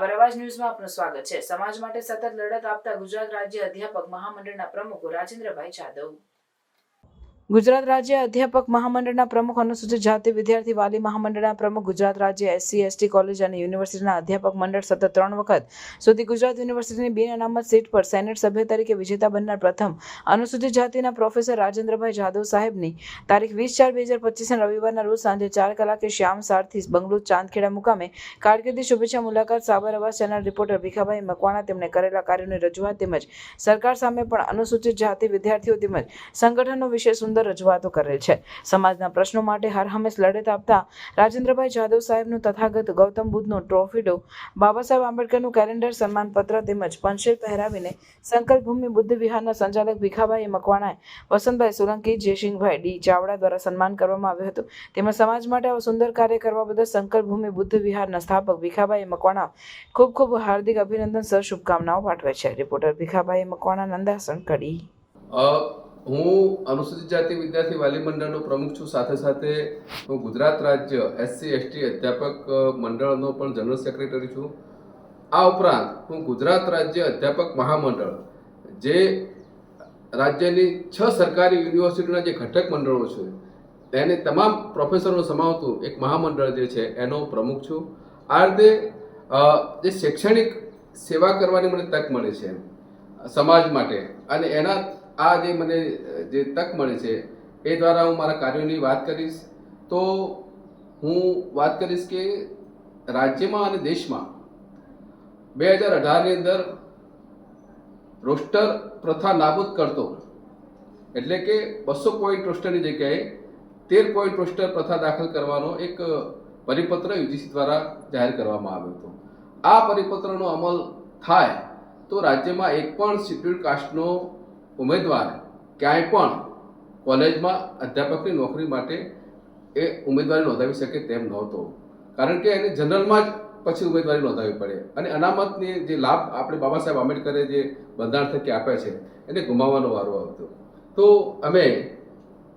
સાબર અવાજ ન્યૂઝમાં આપનું સ્વાગત છે. સમાજ માટે સતત લડત આપતા ગુજરાત રાજ્ય અધ્યાપક મહામંડળના પ્રમુખ રાજેન્દ્રભાઈ જાદવ. ગુજરાત રાજ્ય અધ્યાપક મહામંડળના પ્રમુખ અનુસૂચિત જાતિ વિદ્યાર્થી વાલી મહામંડળના પ્રમુખ ગુજરાત રાજ્ય એસસી, એસટી કોલેજ અને યુનિવર્સિટીના અધ્યાપક મંડળ સતત ત્રણ વખત સુધી ગુજરાત યુનિવર્સિટીની બિન અનામત સીટ પર સેનેટ સભ્ય તરીકે વિજેતા બનનાર પ્રથમ અનુસૂચિત જાતિના પ્રોફેસર રાજેન્દ્રભાઈ જાદવ સાહેબની તારીખ વીસ ચાર બે હજાર પચીસના રવિવારના રોજ સાંજે ચાર કલાકે શ્યામ સારથી બંગલુર ચાંદખેડા મુકામે કારકિર્દી શુભેચ્છા મુલાકાત સાબર અવાજ ચેનલ રિપોર્ટર ભીખાભાઈ મકવાણા તેમણે કરેલા કાર્યોની રજૂઆત તેમજ સરકાર સામે પણ અનુસૂચિત જાતિ વિદ્યાર્થીઓ તેમજ સંગઠનો વિશે સુંદર રજૂઆતો કરેલ છે. સમાજના પ્રશ્નો માટે હર હંમેશ લડત આપતા રાજેન્દ્રભાઈ જાદવ સાહેબનું તથાગત ગૌતમ બુદ્ધનો ટ્રોફીડો બાબા સાહેબ આંબેડકરનું કેલેન્ડર સન્માનપત્ર તેમજ પંશીલ પહેરાવીને સંકલ્પ બુદ્ધ વિહારના સંચાલક ભીખાભાઈ મકવાણાએ વસંતભાઈ સોલંકી, જયસિંહભાઈ ડી ચાવડા દ્વારા સન્માન કરવામાં આવ્યું હતું. તેમજ સમાજ માટે આવું સુંદર કાર્ય કરવા બદલ સંકલ્પ ભૂમિ બુદ્ધ વિહારના સ્થાપક ભીખાભાઈ મકવાણા ખૂબ ખૂબ હાર્દિક અભિનંદન સહ શુભકામનાઓ પાઠવે છે. રિપોર્ટર ભીખાભાઈ મકવાણા નંદાસણ કડી. હું અનુસૂચિત જાતિ વિદ્યાર્થી વાલી મંડળનો પ્રમુખ છું. સાથે સાથે હું ગુજરાત રાજ્ય એસસી, એસટી અધ્યાપક મંડળનો પણ જનરલ સેક્રેટરી છું. આ ઉપરાંત હું ગુજરાત રાજ્ય અધ્યાપક મહામંડળ, જે રાજ્યની છ સરકારી યુનિવર્સિટીના જે ઘટક મંડળો છે, તેને તમામ પ્રોફેસરો સમાવતું એક મહામંડળ જે છે, એનો પ્રમુખ છું. આ રીતે જે શૈક્ષણિક સેવા કરવાની મને તક મળે છે, સમાજ માટે. અને એના આ જે મને, જે તક મળે છે, એ દ્વારા હું મારા કાર્યોની વાત કરીશ. તો હું વાત કરીશ કે રાજ્યમાં અને દેશમાં બે હજાર અઢારની અંદર રોસ્ટર પ્રથા નાબૂદ કરતો એટલે કે બસો પોઈન્ટ રોસ્ટરની જગ્યાએ તેર પોઈન્ટ રોસ્ટર પ્રથા દાખલ કરવાનો એક પરિપત્ર યુજીસી દ્વારા જાહેર કરવામાં આવ્યો હતો. આ પરિપત્રનો અમલ થાય તો રાજ્યમાં એક પણ શિડ્યુલ કાસ્ટનો ઉમેદવાર ક્યાંય પણ કોલેજમાં અધ્યાપકની નોકરી માટે એ ઉમેદવારી નોંધાવી શકે તેમ નહોતો. કારણ કે એને જનરલમાં જ પછી ઉમેદવારી નોંધાવી પડે. અને અનામતની જે લાભ આપણે બાબા સાહેબ આંબેડકરે જે બંધારણ થકી આપ્યા છે, એને ગુમાવવાનો વારો આવતો. તો અમે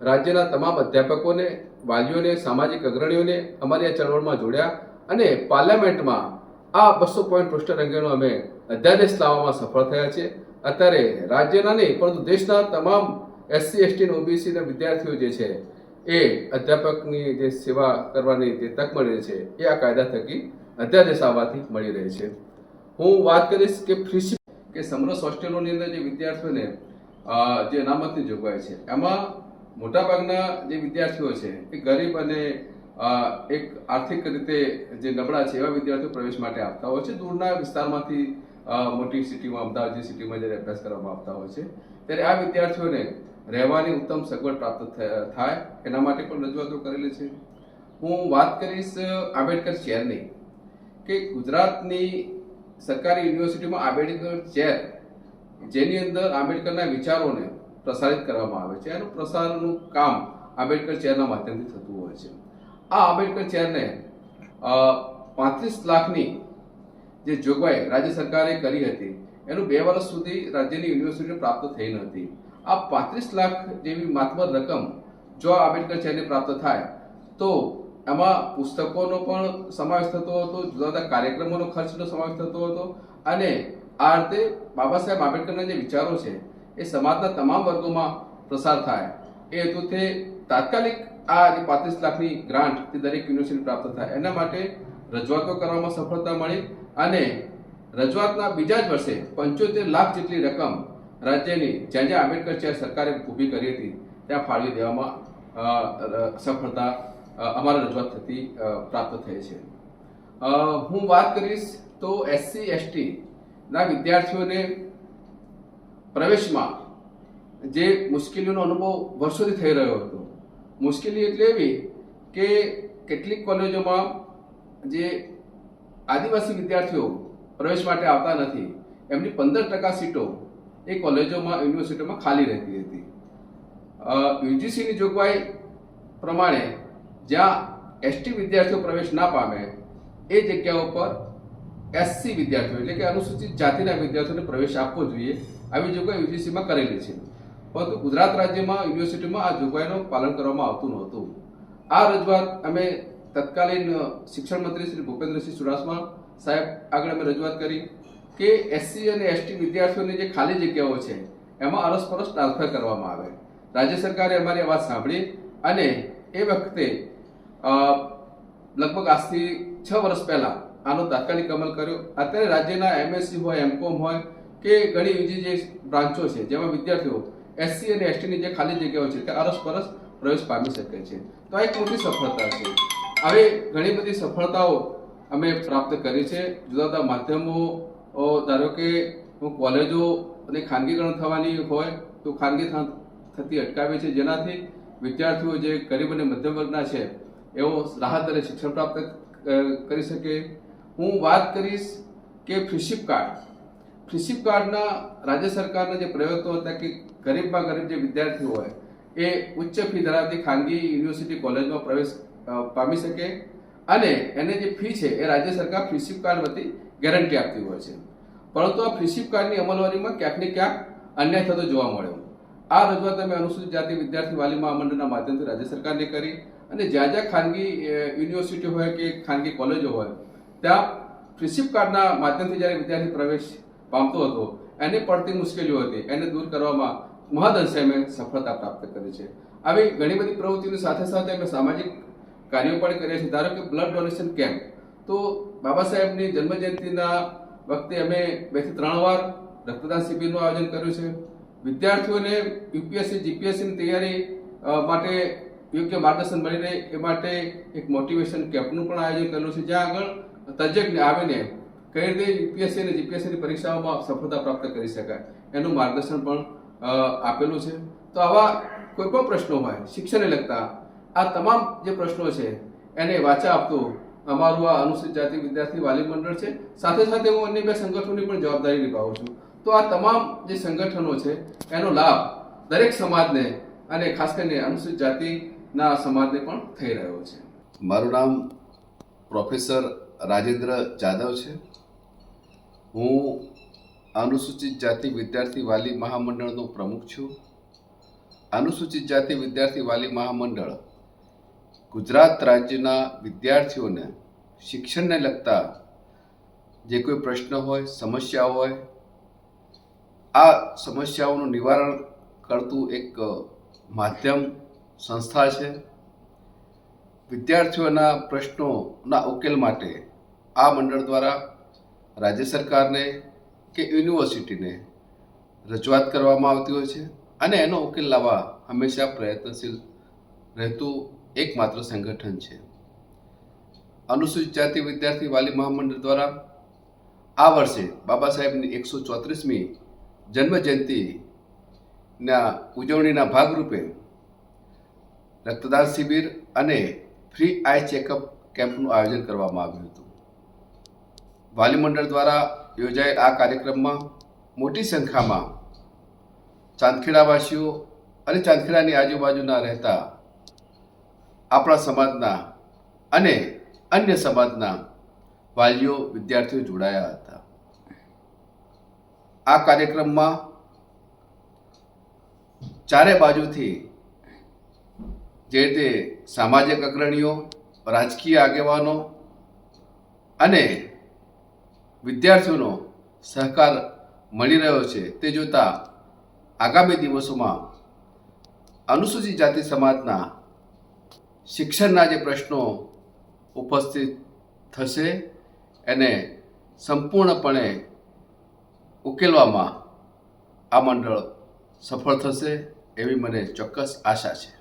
રાજ્યના તમામ અધ્યાપકોને, વાલીઓને, સામાજિક અગ્રણીઓને અમારી આ ચળવળમાં જોડ્યા અને પાર્લામેન્ટમાં આ બસો પોઈન્ટ પોસ્ટર અંગેનો અમે અધ્યાદેશ લાવવામાં સફળ થયા છે. અત્યારે રાજ્યના નહીં, પરંતુ દેશના તમામ એસસી, એસટી અને ઓબીસીના વિદ્યાર્થીઓ જે છે, એ અધ્યાપકની જે સેવા કરવાની જે તક મળી રહી છે, એ આ કાયદા થકી અધ્યાદેશ આવવાથી મળી રહી છે. હું વાત કરીશ કે ફ્રી કે સમરસ હોસ્ટેલોની અંદર જે વિદ્યાર્થીઓને જે અનામતની જોગવાઈ છે, એમાં મોટાભાગના જે વિદ્યાર્થીઓ છે, એ ગરીબ અને એક આર્થિક રીતે જે નબળા છે, એવા વિદ્યાર્થીઓ પ્રવેશ માટે આપતા હોય છે. દૂરના વિસ્તારમાંથી મોટી સિટીમાં અમદાવાદ સિટીમાં જ્યારે અભ્યાસ કરવામાં આવતા હોય છે, ત્યારે આ વિદ્યાર્થીઓને રહેવાની ઉત્તમ સગવડ પ્રાપ્ત થાય એના માટે પણ રજૂઆતો કરેલી છે. હું વાત કરીશ આંબેડકર ચેરની, કે ગુજરાતની સરકારી યુનિવર્સિટીમાં આંબેડકર ચેર, જેની અંદર આંબેડકરના વિચારોને પ્રસારિત કરવામાં આવે છે. એનું પ્રસારનું કામ આંબેડકર ચેરના માધ્યમથી થતું હોય છે. આ આંબેડકર ચેરને પાંત્રીસ લાખની જે જોગવાઈ રાજ્ય સરકારે કરી હતી, એનું બે વર્ષ સુધી રાજ્યની યુનિવર્સિટીને પ્રાપ્ત થઈ ન હતી. આ પાંત્રીસ લાખ જેવી માત્ર રકમ જો આંબેડકર ચેરને પ્રાપ્ત થાય, તો એમાં પુસ્તકોનો પણ સમાવેશ થતો હતો, જુદા જુદા કાર્યક્રમોનો ખર્ચનો સમાવેશ થતો હતો, અને આ રીતે બાબા સાહેબ આંબેડકરના જે વિચારો છે, એ સમાજના તમામ વર્ગોમાં પ્રસાર થાય. એ હેતુથી તાત્કાલિક આ જે પાંત્રીસ લાખની ગ્રાન્ટ તે દરેક યુનિવર્સિટી પ્રાપ્ત થાય. એના માટે રજૂઆતો કરવામાં સફળતા મળી અને રજૂઆતના બીજા જ વર્ષે પંચોતેર લાખ જેટલી રકમ રાજ્યની જ્યાં જ્યાં આંબેડકર સરકારે ઊભી કરી હતી, ત્યાં ફાળવી દેવામાં સફળતા અમારા રજૂઆત થતી પ્રાપ્ત થઈ છે. હું વાત કરીશ તો એસસી, એસટી ના વિદ્યાર્થીઓને પ્રવેશમાં જે મુશ્કેલીઓનો અનુભવ વર્ષોથી થઈ રહ્યો હતો. મુશ્કેલી એટલે એવી કે કેટલીક કોલેજોમાં જે આદિવાસી વિદ્યાર્થીઓ પ્રવેશ માટે આવતા નથી, એમની પંદર ટકા સીટો એ કોલેજોમાં, યુનિવર્સિટીમાં ખાલી રહેતી હતી. યુજીસીની જોગવાઈ પ્રમાણે જ્યાં એસટી વિદ્યાર્થીઓ પ્રવેશ ના પામે, એ જગ્યાઓ પર એસસી વિદ્યાર્થીઓ એટલે કે અનુસૂચિત જાતિના વિદ્યાર્થીઓને પ્રવેશ આપવો જોઈએ, આવી જોગવાઈ યુજીસીમાં કરેલી છે. પરંતુ ગુજરાત રાજ્યમાં, યુનિવર્સિટીમાં આ જોગવાઈનું પાલન કરવામાં આવતું નહોતું. આ રજૂઆત અમે તત્કાલીન શિક્ષણ મંત્રી શ્રી ભૂપેન્દ્રસિંહ ચુડાસમા સાહેબ આગળ અમે રજૂઆત કરી કે એસસી અને એસટી વિદ્યાર્થીઓની જે ખાલી જગ્યાઓ છે, એમાં અરસપરસ ટ્રાન્સફર કરવામાં આવે. રાજ્ય સરકારે અમારી વાત સાંભળી અને એ વખતે લગભગ આજથી છ વર્ષ પહેલા આનો તાત્કાલિક અમલ કર્યો. અત્યારે રાજ્યના એમએસસી હોય, એમકોમ હોય કે ઘણી બીજી જે બ્રાન્ચો છે, જેમાં વિદ્યાર્થીઓ એસસી અને એસટીની જે ખાલી જગ્યાઓ છે તે અરસપરસ પ્રવેશ પામી શકે છે. તો આ એક મોટી સફળતા છે. હવે ઘણી બધી સફળતાઓ અમે પ્રાપ્ત કરી છે. જુદા જુદા માધ્યમો ધારો કે કોલેજો અને ખાનગીકરણ થવાની હોય તો ખાનગી થતી અટકાવી છે. જેનાથી વિદ્યાર્થીઓ જે ગરીબ અને મધ્યમ વર્ગના છે, એઓ રાહત અને શિક્ષણ પ્રાપ્ત કરી શકે. હું વાત કરીશ કે ફ્રીશીપ કાર્ડ. ફ્રીશીપ કાર્ડના રાજ્ય સરકારના જે પ્રયત્નો હતા કે ગરીબમાં ગરીબ જે વિદ્યાર્થીઓ હોય, એ ઉચ્ચ ફી ધરાવતી ખાનગી યુનિવર્સિટી કોલેજમાં પ્રવેશ પામી શકે અને એને જે ફી છે એ રાજ્ય સરકાર ફ્રીશીપ કાર્ડ વતી ગેરંટી આપતી હોય છે. પરંતુ આ ફ્રીશીપ કાર્ડની અમલવારીમાં ક્યાંક ને ક્યાંક અન્યાય થતો જોવા મળ્યો. આ રજૂઆત અમે અનુસૂચિત જાતિ વિદ્યાર્થી વાલી મહામંડળના માધ્યમથી રાજ્ય સરકારને કરી અને જ્યાં જ્યાં ખાનગી યુનિવર્સિટી હોય કે ખાનગી કોલેજો હોય, ત્યાં ફ્રીશીપ કાર્ડના માધ્યમથી જ્યારે વિદ્યાર્થી પ્રવેશ પામતો હતો, એને પડતી મુશ્કેલીઓ હતી. એને દૂર કરવામાં મહદઅંશે અમે સફળતા પ્રાપ્ત કરી છે. આવી ઘણી બધી પ્રવૃત્તિની સાથે સાથે અમે સામાજિક કાર્યો પણ કરીએ છીએ ધારો કે બ્લડ ડોનેશન કેમ્પ તો બાબા સાહેબની જન્મજયંતિના વખતે અમે બેથી ત્રણ વાર રક્તદાન શિબિરનું આયોજન કર્યું છે. વિદ્યાર્થીઓને યુપીએસસી જીપીએસસીની તૈયારી માટે યોગ્ય માર્ગદર્શન મળી રહે એ માટે એક મોટિવેશન કેમ્પનું પણ આયોજન કરેલું છે. જ્યાં આગળ તજજ્ઞ આવીને કઈ રીતે યુપીએસસી અને જીપીએસસીની પરીક્ષાઓમાં સફળતા પ્રાપ્ત કરી શકાય એનું માર્ગદર્શન પણ આપેલું છે. તો આવા કોઈ પણ પ્રશ્નો હોય, શિક્ષણને લગતા આ તમામ જે પ્રશ્નો છે, એને વાચા આપતું અમારું આ અનુસૂચિત જાતિ વિદ્યાર્થી વાલી મંડળ છે. સાથે સાથે હું અન્ય બે સંગઠનોની પણ જવાબદારી નિભાવું છું. તો આ તમામ જે સંગઠનો છે, એનો લાભ દરેક સમાજને અને ખાસ કરીને અનુસૂચિત જાતિના સમાજને પણ થઈ રહ્યો છે. મારું નામ પ્રોફેસર રાજેન્દ્ર જાદવ છે. હું અનુસૂચિત જાતિ વિદ્યાર્થી વાલી મહામંડળનો પ્રમુખ છું. અનુસૂચિત જાતિ વિદ્યાર્થી વાલી મહામંડળ ગુજરાત રાજ્યના વિદ્યાર્થીઓને શિક્ષણને લગતા જે કોઈ પ્રશ્ન હોય, સમસ્યા હોય, આ સમસ્યાઓનું નિવારણ કરતું એક માધ્યમ સંસ્થા છે. વિદ્યાર્થીઓના પ્રશ્નોના ઉકેલ માટે આ મંડળ દ્વારા રાજ્ય સરકારને કે યુનિવર્સિટીને રજૂઆત કરવામાં આવતી હોય છે અને એનો ઉકેલ લાવવા હંમેશા પ્રયત્નશીલ રહેતું એકમાત્ર સંગઠન છે. અનુસૂચિત જાતિ વિદ્યાર્થી વાલી મહામંડળ દ્વારા આ વર્ષે બાબા સાહેબની એકસો ચોત્રીસમી જન્મ જયંતિના ઉજવણીના ભાગરૂપે રક્તદાન શિબિર અને ફ્રી આઈ ચેકઅપ કેમ્પનું આયોજન કરવામાં આવ્યું હતું. વાલી મંડળ દ્વારા યોજાયેલ આ કાર્યક્રમમાં મોટી સંખ્યામાં ચાંદખેડાવાસીઓ અને ચાંદખેડાની આજુબાજુના રહેતા આપણા સમાજના અને અન્ય સમાજના વાલીઓ, વિદ્યાર્થીઓ જોડાયા હતા. આ કાર્યક્રમમાં ચારે બાજુથી જે રીતે સામાજિક અગ્રણીઓ, રાજકીય આગેવાનો અને વિદ્યાર્થીઓનો સહકાર મળી રહ્યો છે, તે જોતા આગામી દિવસોમાં અનુસૂચિત જાતિ સમાજના શિક્ષણના જે પ્રશ્નો ઉપસ્થિત થશે, એને સંપૂર્ણપણે ઉકેલવામાં આ મંડળ સફળ થશે એવી મને ચોક્કસ આશા છે.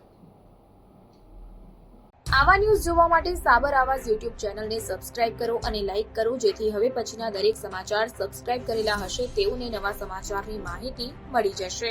આવા ન્યૂઝ જોવા માટે સાબર આવાજ યુટ્યુબ ચેનલને સબસ્ક્રાઇબ કરો અને લાઇક કરો, જેથી હવે પછીના દરેક સમાચાર સબસ્ક્રાઇબ કરેલા હશે તેઓને નવા સમાચારની માહિતી મળી જશે.